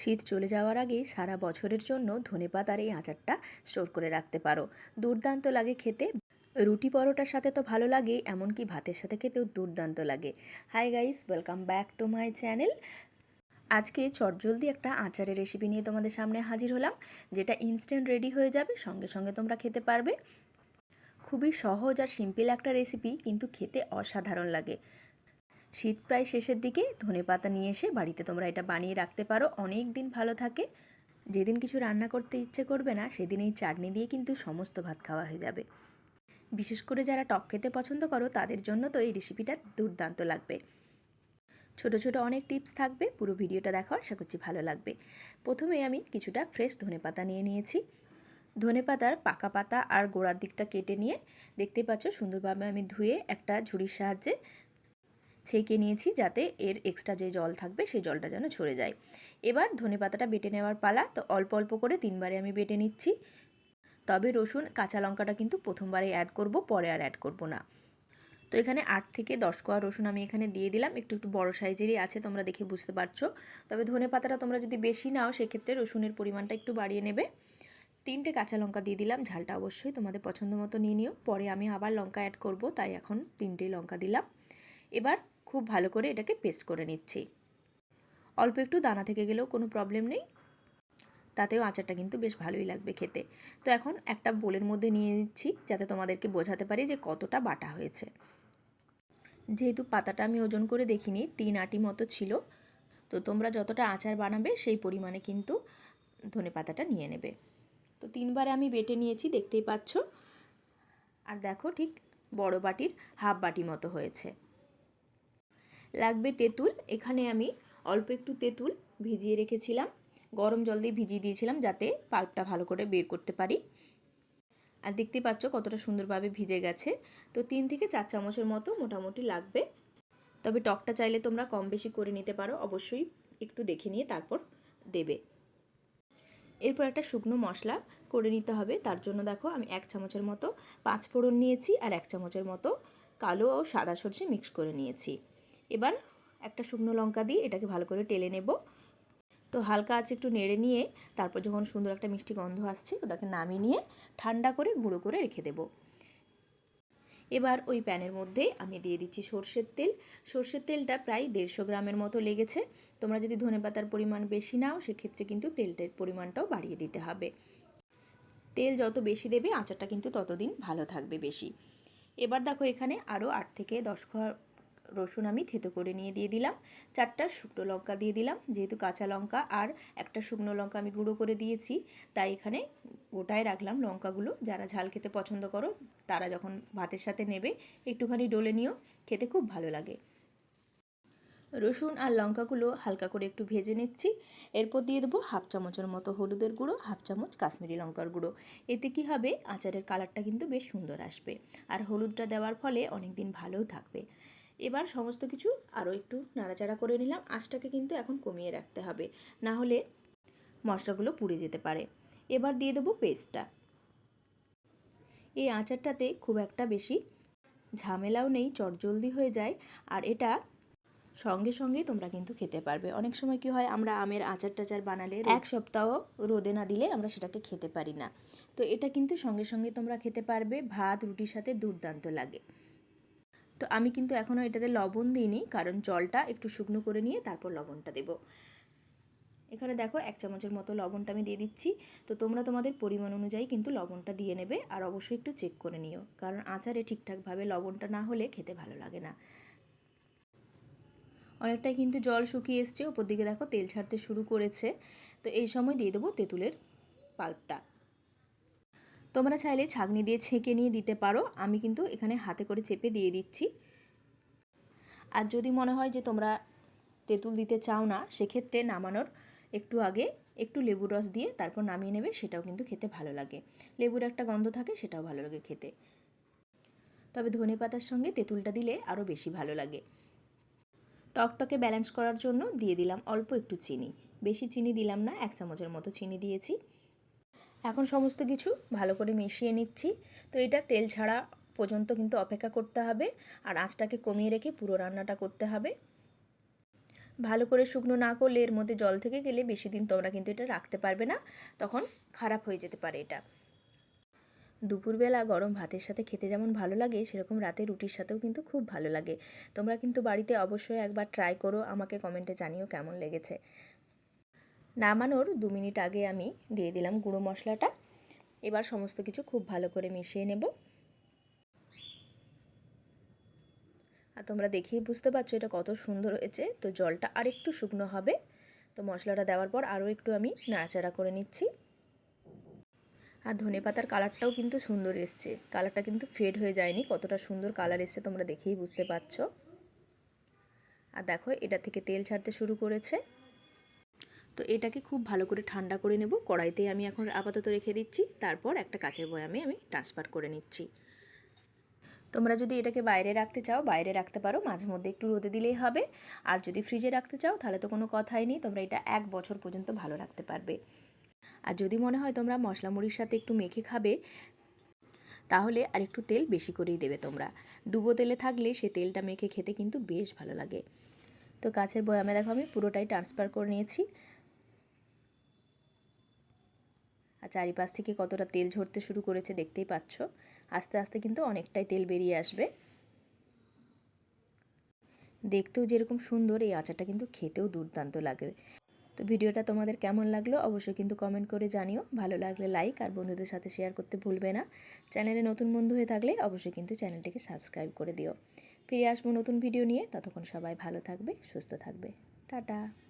শীত চলে যাওয়ার আগে সারা বছরের জন্য ধনেপাতার এই আচারটা স্টোর করে রাখতে পারো। দুর্দান্ত লাগে খেতে। রুটি পরোটার সাথে তো ভালো লাগে, এমনকি ভাতের সাথে খেতেও দুর্দান্ত লাগে। Hi guys welcome back to my channel আজকে চটজলদি একটা আচারের রেসিপি নিয়ে তোমাদের সামনে হাজির হলাম, যেটা ইনস্ট্যান্ট রেডি হয়ে যাবে, সঙ্গে সঙ্গে তোমরা খেতে পারবে। খুবই সহজ আর সিম্পল একটা রেসিপি কিন্তু খেতে অসাধারণ লাগে। শীত প্রায় শেষের দিকে, ধনে পাতা নিয়ে এসে বাড়িতে তোমরা এটা বানিয়ে রাখতে পারো। অনেক দিন ভালো থাকে। যেদিন কিছু রান্না করতে ইচ্ছে করবে না, সেদিন এই চাটনি দিয়ে কিন্তু সমস্ত ভাত খাওয়া হয়ে যাবে। বিশেষ করে যারা টক খেতে পছন্দ করো, তাদের জন্য তো এই রেসিপিটা দুর্দান্ত লাগবে। ছোট ছোট অনেক টিপস থাকবে, পুরো ভিডিওটা দেখো, আশা করছি ভালো লাগবে। প্রথমে আমি কিছুটা ফ্রেশ ধনে পাতা নিয়ে নিয়েছি। ধনে পাতার পাকা পাতা আর গোড়ার দিকটা কেটে নিয়ে, দেখতে পাচ্ছ সুন্দরভাবে আমি ধুয়ে একটা ঝুড়ির সাহায্যে ছেঁকে নিয়েছি যাতে এর এক্সট্রা যে জল থাকবে সেই জলটা যেন ছড়ে যায়। এবার ধনে পাতাটা বেটে নেওয়ার পালা, তো অল্প অল্প করে তিনবারে আমি বেটে নিচ্ছি। তবে রসুন, কাঁচা লঙ্কাটা কিন্তু প্রথমবারে অ্যাড করব, পরে আর অ্যাড করব না। তো এখানে আট থেকে দশ কোয়া রসুন আমি এখানে দিয়ে দিলাম। একটু একটু বড় সাইজেরই আছে, তোমরা দেখে বুঝতে পারছ। তবে ধনে পাতাটা তোমরা যদি বেশি নাও, সেক্ষেত্রে রসুনের পরিমাণটা একটু বাড়িয়ে নেবে। তিনটে কাঁচা লঙ্কা দিয়ে দিলাম, ঝালটা অবশ্যই তোমাদের পছন্দ মতো নিয়ে নিও। পরে আমি আবার লঙ্কা অ্যাড করব, তাই এখন তিনটেই লঙ্কা দিলাম। এবার খুব ভালো করে এটাকে পেস্ট করে নিচ্ছি। অল্প একটু দানা থেকে গেলেও কোনো প্রবলেম নেই। তাতেও আচারটা কিন্তু বেশ ভালোই লাগবে খেতে। তো এখন একটা বোলের মধ্যে নিয়ে নিচ্ছি যাতে তোমাদেরকে বোঝাতে পারি যে কতটা বাটা হয়েছে। যেহেতু পাতাটা আমি ওজন করে দেখিনি, তিন আটি মতো ছিল, তো তোমরা যতটা আচার বানাবে সেই পরিমাণে কিন্তু ধনে পাতাটা নিয়ে নেবে। তো তিনবারে আমি বেটে নিয়েছি, দেখতেই পাচ্ছ। আর দেখো ঠিক বড় বাটির হাফ বাটি মতো হয়েছে। লাগবে তেঁতুল। এখানে আমি অল্প একটু তেঁতুল ভিজিয়ে রেখেছিলাম। গরম জল দিয়ে ভিজিয়ে দিয়েছিলাম যাতে পাল্পটা ভালো করে বের করতে পারি। আর দেখতে পাচ্ছ কতটা সুন্দরভাবে ভিজে গেছে। তো তিন থেকে চার চামচের মতো মোটামুটি লাগবে। তবে টকটা চাইলে তোমরা কম বেশি করে নিতে পারো। অবশ্যই একটু দেখে নিয়ে তারপর দেবে। এরপর একটা শুকনো মশলা করে নিতে হবে। তার জন্য দেখো আমি এক চামচের মতো পাঁচ ফোড়ন নিয়েছি আর এক চামচের মতো কালো ও সাদা সরষে মিক্স করে নিয়েছি। এবার একটা শুকনো লঙ্কা দিয়ে এটাকে ভালো করে টেলে নেব। তো হালকা আছে একটু নেড়ে নিয়ে তারপর যখন সুন্দর একটা মিষ্টি গন্ধ আসছে ওটাকে নামিয়ে নিয়ে ঠান্ডা করে গুঁড়ো করে রেখে দেব। এবার ওই প্যানের মধ্যে আমি দিয়ে দিচ্ছি সর্ষের তেল। সর্ষের তেলটা প্রায় দেড়শো গ্রামের মতো লেগেছে। তোমরা যদি ধনে পাতার পরিমাণ বেশি নাও, সেক্ষেত্রে কিন্তু তেলটার পরিমাণটাও বাড়িয়ে দিতে হবে। তেল যত বেশি দেবে, আচারটা কিন্তু ততদিন ভালো থাকবে বেশি। এবার দেখো এখানে আরও আট থেকে দশ রসুন আমি থেতো করে নিয়ে দিয়ে দিলাম। চারটা শুকনো লঙ্কা দিয়ে দিলাম, যেহেতু কাঁচা লঙ্কা আর একটা শুকনো লঙ্কা আমি গুঁড়ো করে দিয়েছি, তাই এখানে গোটায় রাখলাম লঙ্কাগুলো। যারা ঝাল খেতে পছন্দ করো, তারা যখন ভাতের সাথে নেবে, একটুখানি ডলে নিও, খেতে খুব ভালো লাগে। রসুন আর লঙ্কাগুলো হালকা করে একটু ভেজে নিচ্ছি। এরপর দিয়ে দেবো হাফ চামচের মতো হলুদের গুঁড়ো, হাফ চামচ কাশ্মীরি লঙ্কার গুঁড়ো। এতে কি হবে? আচারের কালারটা কিন্তু বেশ সুন্দর আসবে। আর হলুদটা দেওয়ার ফলে অনেক দিন ভালোও থাকবে। এবার সমস্ত কিছু আরও একটু নাড়াচাড়া করে নিলাম। আঁচটাকে কিন্তু এখন কমিয়ে রাখতে হবে। না হলে মশলাগুলো পুড়ে যেতে পারে। এবার দিয়ে দেবো পেস্টটা। এই আচারটাতে খুব একটা বেশি ঝামেলাও নেই, চটজলদি হয়ে যায়। আর এটা সঙ্গে সঙ্গেই তোমরা কিন্তু খেতে পারবে। অনেক সময় কি হয়, আমরা আমের আচার টাচার বানালে এক সপ্তাহ রোদে না দিলে আমরা সেটাকে খেতে পারি না। তো এটা কিন্তু সঙ্গে সঙ্গে তোমরা খেতে পারবে। ভাত, রুটির সাথে দুর্দান্ত লাগে। তো আমি কিন্তু এখনও এটাতে লবণ দিইনি, কারণ জলটা একটু শুকনো করে নিয়ে তারপর লবণটা দেব। এখানে দেখো এক চামচের মতো লবণটা আমি দিয়ে দিচ্ছি। তো তোমরা তোমাদের পরিমাণ অনুযায়ী কিন্তু লবণটা দিয়ে নেবে আর অবশ্যই একটু চেক করে নিও, কারণ আচারে ঠিকঠাকভাবে লবণটা না হলে খেতে ভালো লাগে না। অনেকটাই কিন্তু জল শুকিয়ে এসছে, ওপর দিকে দেখো তেল ছাড়তে শুরু করেছে। তো এই সময় দিয়ে দেবো তেঁতুলের পাল্পটা। তোমরা চাইলে ছাগনি দিয়ে ছেঁকে নিয়ে দিতে পারো। আমি কিন্তু এখানে হাতে করে চেপে দিয়ে দিচ্ছি। আর যদি মনে হয় যে তোমরা তেঁতুল দিতে চাও না, সেক্ষেত্রে নামানোর একটু আগে একটু লেবুর রস দিয়ে তারপর নামিয়ে নেবে, সেটাও কিন্তু খেতে ভালো লাগে। লেবুর একটা গন্ধ থাকে, সেটাও ভালো লাগে খেতে। তবে ধনে পাতার সঙ্গে তেঁতুলটা দিলে আরও বেশি ভালো লাগে। টকটকে ব্যালেন্স করার জন্য দিয়ে দিলাম অল্প একটু চিনি। বেশি চিনি দিলাম না, এক চামচের মতো চিনি দিয়েছি। এখন সমস্ত কিছু ভালো করে মিশিয়ে নিচ্ছি। তো এটা তেল ছাড়া পর্যন্ত কিন্তু অপেক্ষা করতে হবে। আর আঁচটাকে কমিয়ে রেখে পুরো রান্নাটা করতে হবে। ভালো করে শুকনো না করলে এর মধ্যে জল থেকে গেলে বেশি দিন তোমরা কিন্তু এটা রাখতে পারবে না। তখন খারাপ হয়ে যেতে পারে এটা। দুপুরবেলা গরম ভাতের সাথে খেতে যেমন ভালো লাগে, সেরকম রাতে রুটির সাথেও কিন্তু খুব ভালো লাগে। তোমরা কিন্তু বাড়িতে অবশ্যই একবার ট্রাই করো, আমাকে কমেন্টে জানিও কেমন লেগেছে। নামানোর দু মিনিট আগে আমি দিয়ে দিলাম গুঁড়ো মশলাটা। এবার সমস্ত কিছু খুব ভালো করে মিশিয়ে নেব। আর তোমরা দেখেই বুঝতে পারছ এটা কত সুন্দর হয়েছে। তো জলটা আর একটু শুকনো হবে। তো মশলাটা দেওয়ার পর আরও একটু আমি নাড়াচাড়া করে নিচ্ছি। আর ধনে পাতার কালারটাও কিন্তু সুন্দর এসছে। কালারটা কিন্তু ফেড হয়ে যায়নি, কতটা সুন্দর কালার এসছে তোমরা দেখেই বুঝতে পারছ। আর দেখো, এটা থেকে তেল ছাড়তে শুরু করেছে। তো এটাকে খুব ভালো করে ঠান্ডা করে নেব। কড়াইতে আমি এখন আপাতত রেখে দিচ্ছি। তারপর একটা কাচের বয়ামে আমি ট্রান্সফার করে নিচ্ছি। তোমরা যদি এটাকে বাইরে রাখতে চাও, বাইরে রাখতে পারো। মাঝে মধ্যে একটু রোদে দিলেই হবে। আর যদি ফ্রিজে রাখতে চাও, তাহলে তো কোনো কথাই নেই। তোমরা এটা এক বছর পর্যন্ত ভালো রাখতে পারবে। আর যদি মনে হয় তোমরা মশলা মুড়ির সাথে একটু মেখে খাবে, তাহলে আর একটু তেল বেশি করেই দেবে তোমরা। ডুবো তেলে থাকলে সে তেলটা মেখে খেতে কিন্তু বেশ ভালো লাগে। তো কাছের বয়ামে দেখো আমি পুরোটাই ট্রান্সফার করে নিয়েছি। আর চারিপাশ থেকে কতটা তেল ঝরতে শুরু করেছে দেখতেই পাচ্ছ। আস্তে আস্তে কিন্তু অনেকটাই তেল বেরিয়ে আসবে। দেখতেও যেরকম সুন্দর, এই আচারটা কিন্তু খেতেও দুর্দান্ত লাগে। তো ভিডিওটা তোমাদের কেমন লাগল অবশ্যই কিন্তু কমেন্ট করে জানিও। ভালো লাগলে লাইক আর বন্ধুদের সাথে শেয়ার করতে ভুলবে না। চ্যানেলে নতুন বন্ধু হয়ে থাকলে অবশ্যই কিন্তু চ্যানেলটিকে সাবস্ক্রাইব করে দিও। ফিরে আসব নতুন ভিডিও নিয়ে। ততক্ষণ সবাই ভালো থাকবে, সুস্থ থাকবে। টাটা।